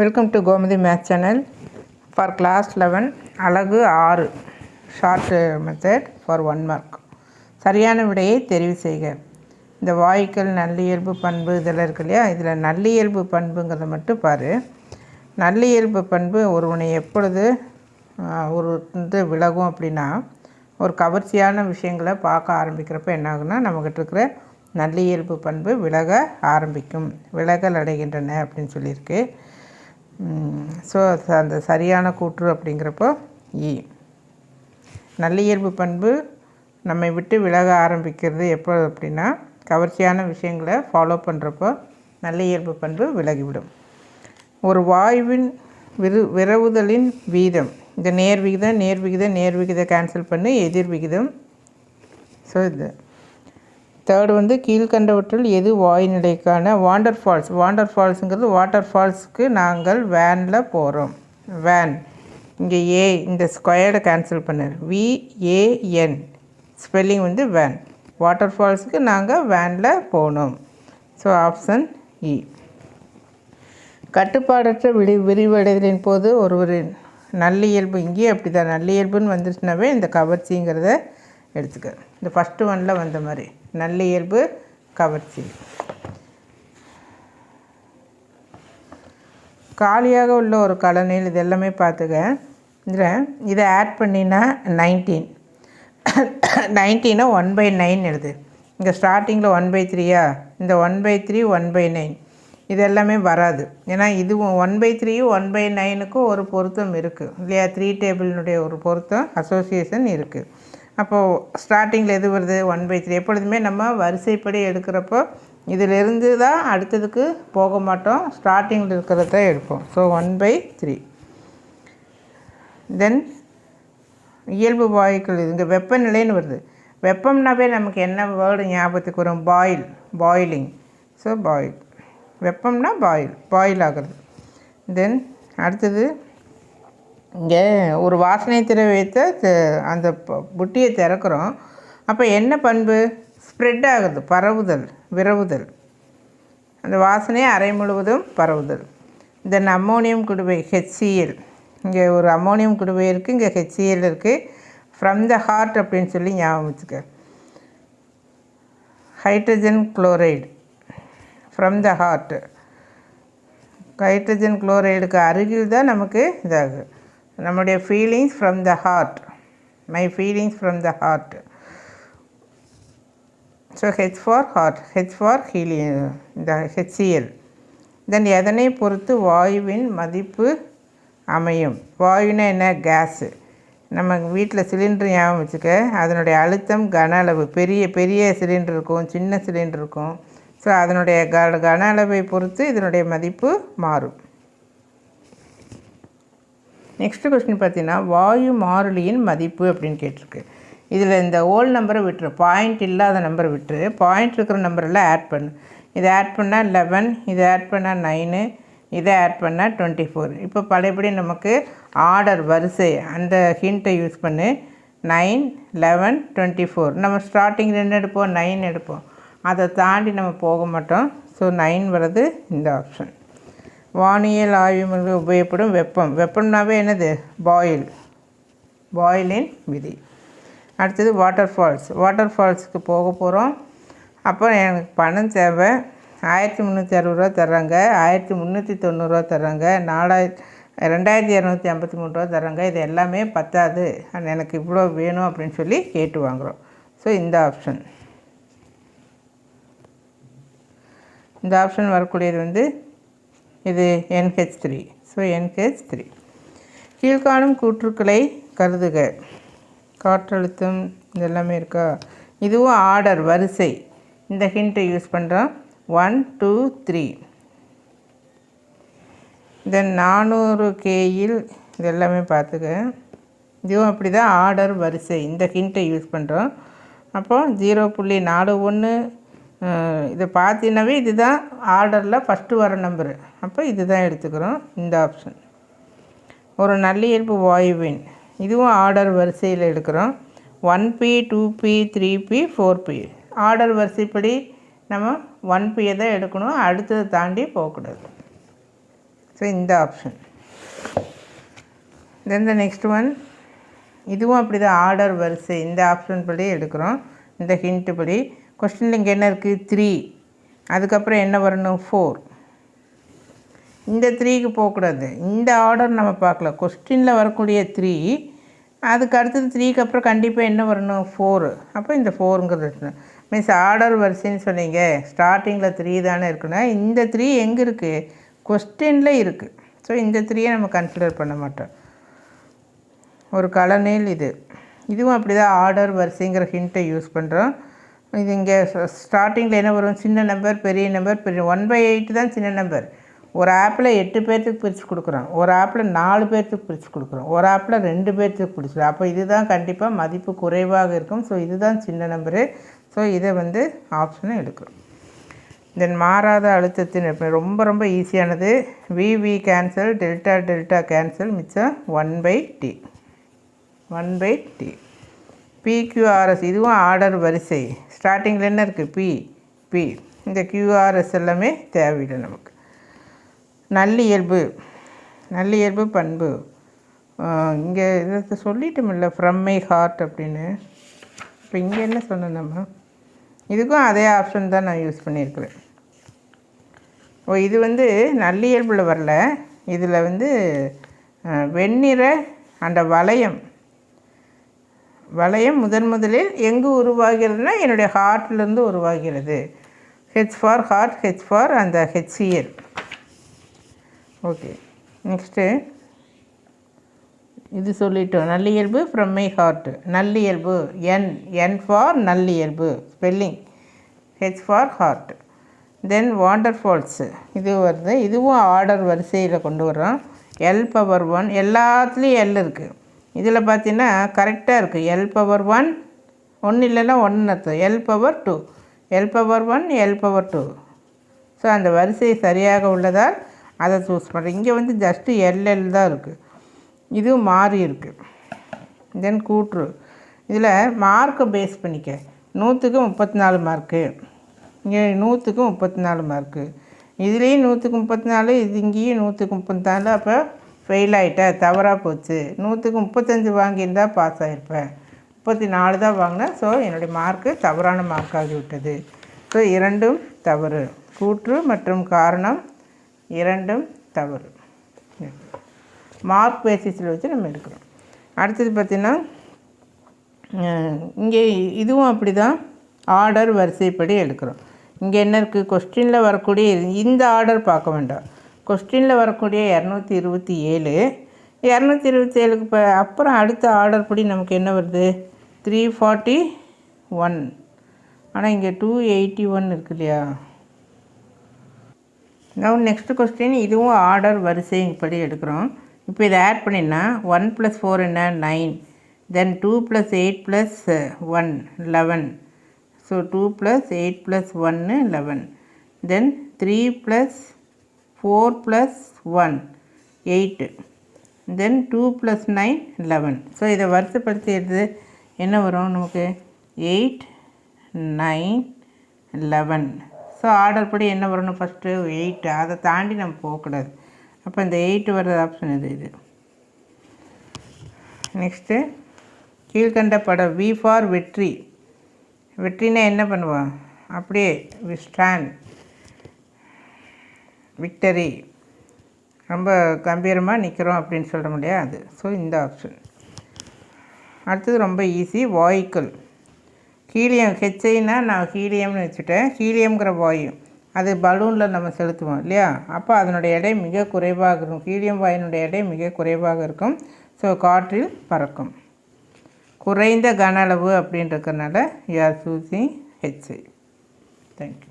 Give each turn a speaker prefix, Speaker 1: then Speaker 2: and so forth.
Speaker 1: Welcome to Gomathi math channel for class eleven அழகு ஆறு. Short method for one mark சரியான விடையை தெரிவு செய்க. இந்த வாய்க்கல் நல்லியல்பு பண்பு இதெல்லாம் இருக்கு இல்லையா? இதில் நல்லியல்பு பண்புங்கிறத மட்டும் பாரு. நல்லியல்பு பண்பு ஒருவனை எப்பொழுது ஒரு வந்து விலகும் அப்படின்னா ஒரு கவர்ச்சியான விஷயங்களை பார்க்க ஆரம்பிக்கிறப்ப என்ன ஆகுன்னா நம்மக்கிட்ட இருக்கிற நல்லியல்பு பண்பு விலக ஆரம்பிக்கும். விலகல் அடைகின்றன அப்படின்னு சொல்லியிருக்கு. ஸோ அந்த சரியான கூற்று அப்படிங்கிறப்போ இ. நல்லியல்பு பண்பு நம்மை விட்டு விலக ஆரம்பிக்கிறது எப்போ அப்படின்னா கவர்ச்சியான விஷயங்களை ஃபாலோ பண்ணுறப்போ நல்லியல்பு பண்பு விலகிவிடும். ஒரு வாயுவின் விரு விரவுதலின் வீதம் இந்த நேர் விகிதம் நேர் விகிதம் நேர் விகிதம் கேன்சல் பண்ணி எதிர் விகிதம். ஸோ இது தேர்டு வந்து கீழ்கண்டவற்றில் எது வாய்நிலைக்கான van der Waals van der ஃபால்ஸுங்கிறது water ஃபால்ஸுக்கு நாங்கள் வேனில் போகிறோம் வேன் இங்கே ஏ இந்த ஸ்கொயர்டை கேன்சல் பண்ணார். விஏஎன் ஸ்பெல்லிங் வந்து வேன் வாட்டர் ஃபால்ஸுக்கு நாங்கள் வேனில் போனோம். ஸோ ஆப்ஷன் இ கட்டுப்பாடற்ற விரி விரிவடைதலின் போது ஒருவரின் நல்லியல்பு இங்கேயே அப்படி தான் நல்லியல்புன்னு வந்துருச்சுனாவே இந்த கவர்ச்சிங்கிறத எடுத்துக்க. இந்த ஃபஸ்ட்டு ஒன்ல வந்த மாதிரி. நல்ல இயல்பு கவர்ச்சி. காலியாக உள்ள ஒரு கலனில் இது எல்லாமே பார்த்துக்க. இதில் இதை ஆட் பண்ணினா நைன்டீன் நைன்டீனை ஒன் பை நைன் எழுது. இங்கே ஸ்டார்டிங்கில் ஒன் பை த்ரீயா இந்த one by three one by nine இது எல்லாமே வராது. ஏன்னா இதுவும் ஒன் பை த்ரீயும் ஒன் பை நைனுக்கும் ஒரு பொருத்தம் இருக்குது இல்லையா? த்ரீ டேபிளினுடைய ஒரு பொருத்தம் அசோசியேஷன் இருக்குது அப்போது ஸ்டார்டிங்கில் எது வருது? ஒன் பை த்ரீ எப்பொழுதுமே நம்ம வரிசைப்படி எடுக்கிறப்போ இதிலிருந்து தான் அடுத்ததுக்கு போக மாட்டோம். ஸ்டார்டிங்கில் இருக்கிறத எடுப்போம். So one by three then இயல்பு வாயுக்கள் இங்கே வெப்பநிலைன்னு வருது. வெப்பம்னாவே நமக்கு என்ன வேர்டு ஞாபகத்துக்கு வரும்? பாயில் பாயிலிங் ஸோ பாயில் வெப்பம்னா பாயில் பாயில் ஆகிறது. தென் அடுத்தது இங்கே ஒரு வாசனை திரவியத்தை அந்த புட்டியை திறக்கிறோம். அப்போ என்ன பண்பு? ஸ்ப்ரெட் ஆகுது பரவுதல் விரவுதல். அந்த வாசனை அரை முழுவதும் பரவுதல். தென் அம்மோனியம் குடுவை ஹெச்சிஎல் இங்கே ஒரு அம்மோனியம் குடுவை இருக்குது இங்கே ஹெச்சிஎல் இருக்குது ஃப்ரம் த ஹார்ட் அப்படின்னு சொல்லி ஞாபகம் வச்சுக்க. Hydrogen chloride from the heart hydrogen குளோரைடுக்கு அருகில் தான் நமக்கு இதாகும் நம்முடைய feelings from the heart my feelings from the heart so H for heart H for Healy இந்த ஹெச்சிஎல் தென் எதனை பொறுத்து வாயுவின் மதிப்பு அமையும்? வாயுனா என்ன? கேஸு நம்ம வீட்டில் சிலிண்டர் ஞாபகம் வச்சுக்க அதனுடைய அழுத்தம் கன அளவு பெரிய பெரிய சிலிண்டர் இருக்கும் சின்ன சிலிண்டர் இருக்கும். ஸோ அதனுடைய க கன அளவை பொறுத்து இதனுடைய மதிப்பு மாறும். நெக்ஸ்ட் கொஸ்டின் பார்த்தீங்கன்னா வாயு மாறிலியின் மதிப்பு அப்படின்னு கேட்டிருக்கு. இதில் இந்த ஓல் நம்பரை விட்டுரு. பாயிண்ட் இல்லாத நம்பரை விட்டுரு. பாயிண்ட் இருக்கிற நம்பரெல்லாம் ஆட் பண்ணு. இதை ஆட் பண்ணால் லெவன் இதை ஆட் பண்ணால் நைனு இதை ஆட் பண்ணால் டுவெண்ட்டி ஃபோர் இப்போ பழையபடி நமக்கு ஆர்டர் வரிசை அந்த ஹிண்ட்டை யூஸ் பண்ணு. நைன் லெவன் டுவெண்ட்டி ஃபோர் நம்ம ஸ்டார்டிங் ரெண்டு எடுப்போம்? நைன் எடுப்போம். அதை தாண்டி நம்ம போக மாட்டோம். ஸோ நைன் வர்றது இந்த ஆப்ஷன் வானியல் ஆய்வு முறையில் உபயோகப்படும் வெப்பம். வெப்பம்னாவே என்னது? பாயில் பாயிலின் விதி. அடுத்தது வாட்டர் ஃபால்ஸ் வாட்டர் ஃபால்ஸுக்கு போக போகிறோம் அப்போ எனக்கு பணம் தேவை. ஆயிரத்தி முந்நூற்றி அறுபது ரூபா தர்றாங்க. ஆயிரத்தி முந்நூற்றி தொண்ணூறுரூவா தர்றாங்க. நாலாயிரத்தி ரெண்டாயிரத்தி இரநூத்தி ஐம்பத்தி மூணு ரூபா தர்றாங்க. இது எல்லாமே பத்தாது. ஆனா எனக்கு இவ்வளோ வேணும் அப்படின்னு சொல்லி கேட்டு வாங்குகிறோம் ஸோ இந்த ஆப்ஷன் இந்த ஆப்ஷன் வரக்கூடியது வந்து இது NH three so NH three கீழ்காணும் கூற்றுக்களை கருதுக. காற்றழுத்தம் இது எல்லாமே இருக்கா? இதுவும் ஆர்டர் வரிசை. இந்த ஹிண்ட்டை யூஸ் பண்ணுறோம் ஒன் டூ த்ரீ தென் நானூறு கேயில் இது எல்லாமே பார்த்துக்க. இதுவும் அப்படி தான் ஆர்டர் வரிசை. இந்த ஹிண்ட்டை யூஸ் பண்ணுறோம் அப்போது ஜீரோ புள்ளி நாலு ஒன்று இதை பார்த்தீங்கன்னாவே இதுதான் ஆர்டரில் ஃபஸ்ட்டு வர நம்பரு அப்போ இது தான் எடுத்துக்கிறோம். இந்த ஆப்ஷன் ஒரு நல்லியல்பு வாயுவின். இதுவும் ஆர்டர் வரிசையில் எடுக்கிறோம். One P two P three P four P order வரிசைப்படி நம்ம ஒன் பியை தான் எடுக்கணும். அடுத்ததை தாண்டி போகக்கூடாது. ஸோ இந்த option then the next one இதுவும் அப்படி தான் ஆர்டர் வரிசை. இந்த ஆப்ஷன் படி எடுக்கிறோம். இந்த ஹிண்ட்டு படி. கொஸ்டினில் இங்கே என்ன இருக்குது த்ரீ அதுக்கப்புறம் என்ன வரணும்? ஃபோர் இந்த த்ரீக்கு போகக்கூடாது. இந்த ஆர்டர் நம்ம பார்க்கல கொஸ்டினில் வரக்கூடிய த்ரீ அதுக்கு அடுத்தது த்ரீக்கு அப்புறம் கண்டிப்பாக என்ன வரணும்? ஃபோரு அப்போ இந்த ஃபோருங்கிறது மீன்ஸ் ஆர்டர் வரிசைன்னு சொன்னீங்க. ஸ்டார்டிங்கில் த்ரீ தானே இருக்குன்னா இந்த த்ரீ எங்கே இருக்குது கொஸ்டினில் இருக்குது ஸோ இந்த த்ரீயை நம்ம கன்சிடர் பண்ண மாட்டோம். ஒரு கலனில் இது. இதுவும் அப்படி தான் ஆர்டர் வரிசைங்கிற ஹிண்ட்டை யூஸ் பண்ணுறோம் இது இங்கே ஸ்டார்டிங்கில் என்ன வரும்? சின்ன நம்பர் பெரிய நம்பர் பெரிய ஒன் பை எயிட் தான் சின்ன நம்பர் ஒரு ஆப்பில் எட்டு பேர்த்துக்கு பிரித்து கொடுக்குறோம் ஒரு ஆப்பில் நாலு பேர்த்துக்கு பிரித்து கொடுக்குறோம் ஒரு ஆப்பில் ரெண்டு பேர்த்துக்கு பிடிச்சிடும் அப்போ இதுதான் கண்டிப்பாக மதிப்பு குறைவாக இருக்கும். ஸோ இதுதான் சின்ன நம்பரு ஸோ இதை வந்து ஆப்ஷனை எடுக்கிறோம். தென் மாறாத அழுத்தத்தின் ரொம்ப ரொம்ப ஈஸியானது VV cancel delta delta cancel மிச்சம் one by T one by T PQRS இதுவும் ஆர்டர் வரிசை. ஸ்டார்டிங்கில் என்ன இருக்குது பி பி இந்த கியூஆர்எஸ் எல்லாமே தேவையில்லை நமக்கு. நல்லியல்பு நல்லியல்பு பண்பு. இங்கே இதை சொல்லிட்டோமில்ல ஃப்ரம் மை ஹார்ட் அப்படின்னு. இப்போ இங்கே என்ன சொன்னோம் நம்ம? இதுக்கும் அதே ஆப்ஷன் தான் நான் யூஸ் பண்ணியிருக்கிறேன். ஓ இது வந்து நல்லியல்பில் வரல. இதில் வந்து வெண்ணிற அந்த வளையம். வளையம் முதன் முதலில் எங்கு உருவாகிறதுனா என்னுடைய ஹார்ட்லேருந்து உருவாகிறது. H for heart H for அந்த ஹெச்சிஎல் ஓகே நெக்ஸ்ட்டு இது சொல்லிட்டோம் நல்லியல்பு ஃப்ரம் மை ஹார்ட் நல்லியல்பு N N for நல்லியல்பு spelling H for heart then wander falls இது வருது இதுவும் ஆர்டர் வரிசையில் கொண்டு வரோம் எல் பவர் ஒன் எல்லாத்துலேயும் எல் இருக்குது இதில் பார்த்தீங்கன்னா கரெக்டாக இருக்குது. எல் பவர் ஒன் ஒன்று இல்லைன்னா ஒன்று அர்த்தம். L power two L power one L power two so அந்த வரிசை சரியாக உள்ளதால் அதை சூஸ் பண்ணுறேன் இங்கே வந்து ஜஸ்ட்டு எல்எல் தான் இருக்குது. இதுவும் மாறி இருக்குது. தென் கூற்று. இதில் மார்க்கை பேஸ் பண்ணிக்க. நூற்றுக்கு முப்பத்தி நாலு மார்க்கு இங்கே நூற்றுக்கு முப்பத்தி நாலு மார்க்கு இதுலேயும் நூற்றுக்கு முப்பத்தி நாலு இது இங்கேயும் நூற்றுக்கு முப்பத்தி நாலு அப்போ ஃபெயில் ஆகிட்ட தவறாக போச்சு. நூற்றுக்கு முப்பத்தஞ்சு வாங்கியிருந்தா பாஸ் ஆகிருப்பேன் முப்பத்தி நாலு தான் வாங்கினேன். ஸோ என்னுடைய மார்க்கு தவறான மார்க்காகி விட்டது. ஸோ இரண்டும் தவறு. கூற்று மற்றும் காரணம் இரண்டும் தவறு. மார்க் பேசிஸில் வச்சு நம்ம எடுக்கிறோம். அடுத்தது பார்த்திங்கன்னா இங்கே இதுவும் அப்படி தான் ஆர்டர் வரிசைப்படி எடுக்கிறோம். இங்கே என்ன இருக்குது கொஸ்டினில் வரக்கூடிய இந்த ஆர்டர் பார்க்க வேண்டாம். கொஸ்டினில் வரக்கூடிய இரநூத்தி இருபத்தி ஏழு. இரநூத்தி இருபத்தி ஏழுக்கு இப்போ அப்புறம் அடுத்த ஆர்டர் படி நமக்கு என்ன வருது? த்ரீ ஃபார்ட்டி ஒன் ஆனால் இங்கே டூ எயிட்டி ஒன் இருக்கு இல்லையா? நவ் நெக்ஸ்ட் கொஸ்டின் இதுவும் ஆர்டர் வரிசைப்படி எடுக்கிறோம். இப்போ இதை ஆட் பண்ணினா ஒன் ப்ளஸ் ஃபோர் என்ன? Nine then two plus eight plus one eleven so two plus eight plus ஒன்று eleven then three plus four plus one eight. Then two plus nine eleven so இதை வருஷப்படுத்தி எடுத்து என்ன வரும் நமக்கு? Eight nine eleven so order படி என்ன வரணும் ஃபஸ்ட்டு எயிட்டு அதை தாண்டி நம்ம போகக்கூடாது. அப்போ இந்த எயிட்டு வர்ற ஆப்ஷன் இது இது? நெக்ஸ்ட்டு கீழ்கண்ட படம் வி ஃபார் வெற்றி. வெற்றினா என்ன பண்ணுவோம்? அப்படியே வி ஸ்டாண்ட் விக்டரி. ரொம்ப கம்பீரமாக நிற்கிறோம் அப்படின்னு சொல்ல முடியாது அது. ஸோ இந்த ஆப்ஷன் அடுத்தது ரொம்ப ஈஸி வாயுக்கள் ஹீலியம் ஹெச்ஐனா நான் ஹீலியம்னு வச்சுட்டேன். ஹீலியம்ங்கிற வாயு. அது பலூனில் நம்ம செலுத்துவோம் இல்லையா? அப்போ அதனுடைய எடை மிக குறைவாக இருக்கும். ஹீலியம் வாயினுடைய எடை மிக குறைவாக இருக்கும். ஸோ காற்றில் பறக்கும். குறைந்த கன அளவு அப்படின்றதுனால you are choosing HI thank you